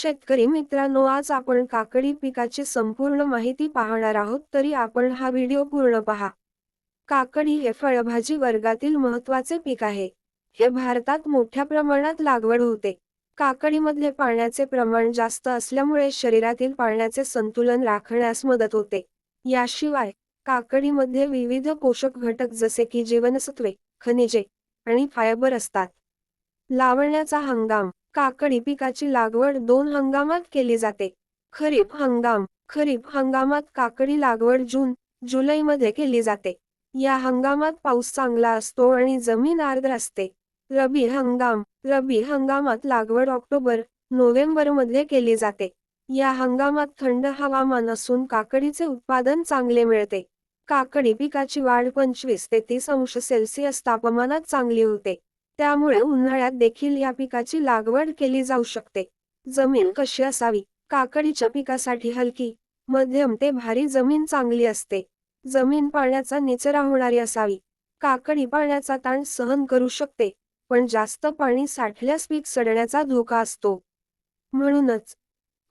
शेतकरी मित्रांनो आज आपण काकडी पिकाची संपूर्ण माहिती पाहणार आहोत. तरी आपण हा व्हिडिओ पूर्ण पहा. काकडी हे फळभाजी वर्गातील महत्त्वाचे पीक आहे. हे भारतात मोठ्या प्रमाणात लागवड होते. काकडीमध्ये पाण्याचे प्रमाण जास्त असल्यामुळे शरीरातील पाण्याचे संतुलन राखण्यास मदत होते. याशिवाय काकडीमध्ये विविध पोषक घटक जसे की जीवनसत्वे खनिजे आणि फायबर असतात. लावण्याचा हंगाम काकडी पिकाची लागवड दोन हंगामात केली जाते. खरीप हंगाम खरीप हंगामात काकडी लागवड जून जुलैमध्ये केली जाते. या हंगामात पाऊस चांगला असतो आणि जमीन आर्द्र असते. रबी हंगाम रबी हंगामात लागवड ऑक्टोबर नोव्हेंबरमध्ये केली जाते. या हंगामात थंड हवामान असून काकडीचे उत्पादन चांगले मिळते. काकडी पिकाची वाढ पंचवीस ते तीस अंश सेल्सिअस तापमानात चांगली होते. त्यामुळे उन्हाळ्यात देखील या पिकाची लागवड केली जाऊ शकते. जमीन कशी असावी? काकडीच्या पिकासाठी हलकी मध्यम ते भारी जमीन चांगली असते. जमीन पाण्याचा निचरा होणारी असावी. काकडी पाण्याचा ताण सहन करू शकते पण जास्त पाणी साठल्यास पीक सडण्याचा धोका असतो. म्हणूनच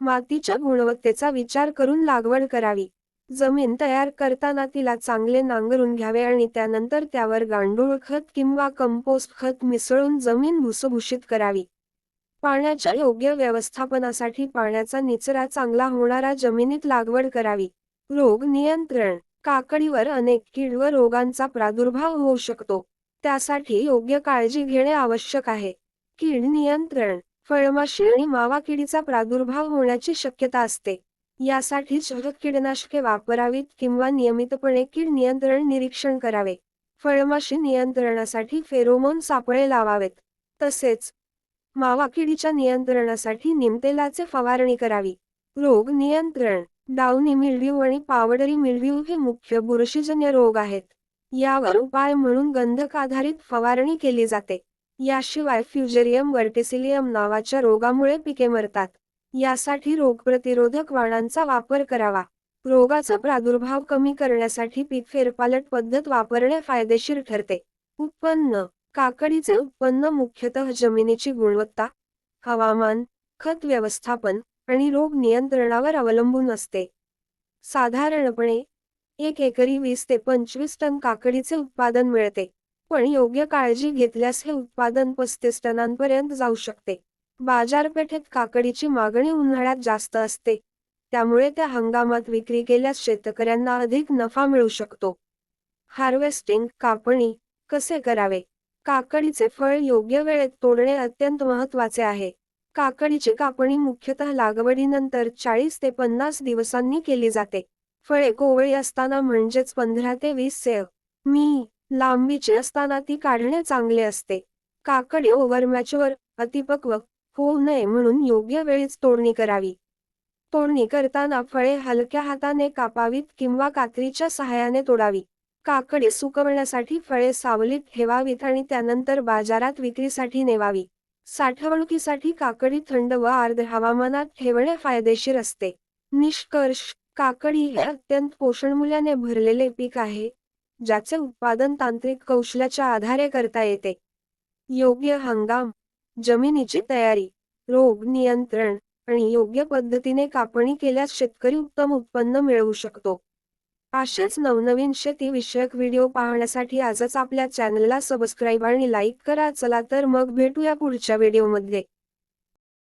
मातीच्या गुणवत्तेचा विचार करून लागवड करावी. जमीन तयार करताना तिला चांगले नांगरून घ्यावे आणि त्यानंतर त्यावर गांडूळ खत किंवा कंपोस्ट खत मिसळून जमीन भुसभुशीत करावी. पाण्याच्या योग्य व्यवस्थापनासाठी पाण्याचा निचरा चांगला होणारा जमिनीत लागवड करावी. रोग नियंत्रण काकडीवर अनेक कीड व रोगांचा प्रादुर्भाव होऊ शकतो. त्यासाठी योग्य काळजी घेणे आवश्यक आहे. कीड नियंत्रण फळमाशी आणि मावा किडीचा प्रादुर्भाव होण्याची शक्यता असते. यासाठी शहद कीडनाशके वापरावीत किंवा नियमितपणे कीड नियंत्रण निरीक्षण करावे. फळमाशी नियंत्रणासाठी फेरोमोन सापळे लावावेत. तसेच मावा किडीच्या नियंत्रणासाठी निमतेलाचे फवारणी करावी. रोग नियंत्रण डाउनी मिल्ड्यू आणि पावडरी मिल्ड्यू हे मुख्य बुरशीजन्य रोग आहेत. यावर उपाय म्हणून गंधक आधारित फवारणी केली जाते. याशिवाय फ्युजेरियम वर्टिसिलियम नावाच्या रोगामुळे पिके मरतात. यासाठी रोगप्रतिरोधक वाणांचा वापर करावा. रोगाचा प्रादुर्भाव कमी करण्यासाठी पीक फेरपालट पद्धत वापरणे फायदेशीर ठरते. उत्पन्न. काकडीचे उत्पन्न मुख्यतः जमिनीची गुणवत्ता हवामान खत व्यवस्थापन आणि रोग नियंत्रणावर अवलंबून असते. साधारणपणे एक एकरी वीस ते पंचवीस टन काकडीचे उत्पादन मिळते पण योग्य काळजी घेतल्यास हे उत्पादन पस्तीस टनांपर्यंत जाऊ शकते. बाजारपेठेत काकडीची मागणी उन्हाळ्यात जास्त असते. त्यामुळे त्या हंगामात विक्री केल्यास शेतकऱ्यांना अधिक नफा मिळू शकतो. हार्वेस्टिंग कापणी कसे करावे? काकडीचे फळ योग्य वेळेत तोडणे अत्यंत महत्त्वाचे आहे. काकडीची कापणी मुख्यतः लागवडीनंतर चाळीस ते पन्नास दिवसांनी केली जाते. फळे कोवळी असताना म्हणजेच पंधरा ते वीस सेव मी लांबीची असताना ती काढणे चांगले असते. काकडी ओव्हर मॅचवर अतिपक्व होऊ नये म्हणून योग्य वेळीच तोडणी करावी. तोडणी करताना फळे हलक्या हाताने कापावीत किंवा कात्रीच्या सहाय्याने तोडावी. काकडी सुकवण्यासाठी फळे सावलीत ठेवावीत आणि त्यानंतर बाजारात विक्रीसाठी नेवावी. साठवणुकीसाठी काकडी थंड व आर्द्र हवामानात ठेवणे फायदेशीर असते. निष्कर्ष काकडी हे अत्यंत पोषणमूल्याने भरलेले पीक आहे ज्याचे उत्पादन तांत्रिक कौशल्याच्या आधारे करता येते. योग्य हंगाम जमिनीची तयारी रोग नियंत्रण आणि योग्य पद्धतीने कापणी केल्यास शेतकरी उत्तम उत्पन्न मिळवू शकतो. असेच नवनवीन शेती विषयक व्हिडिओ पाहण्यासाठी आजच आपल्या चॅनलला सबस्क्राईब आणि लाईक करा. चला तर मग भेटूया पुढच्या व्हिडिओमध्ये.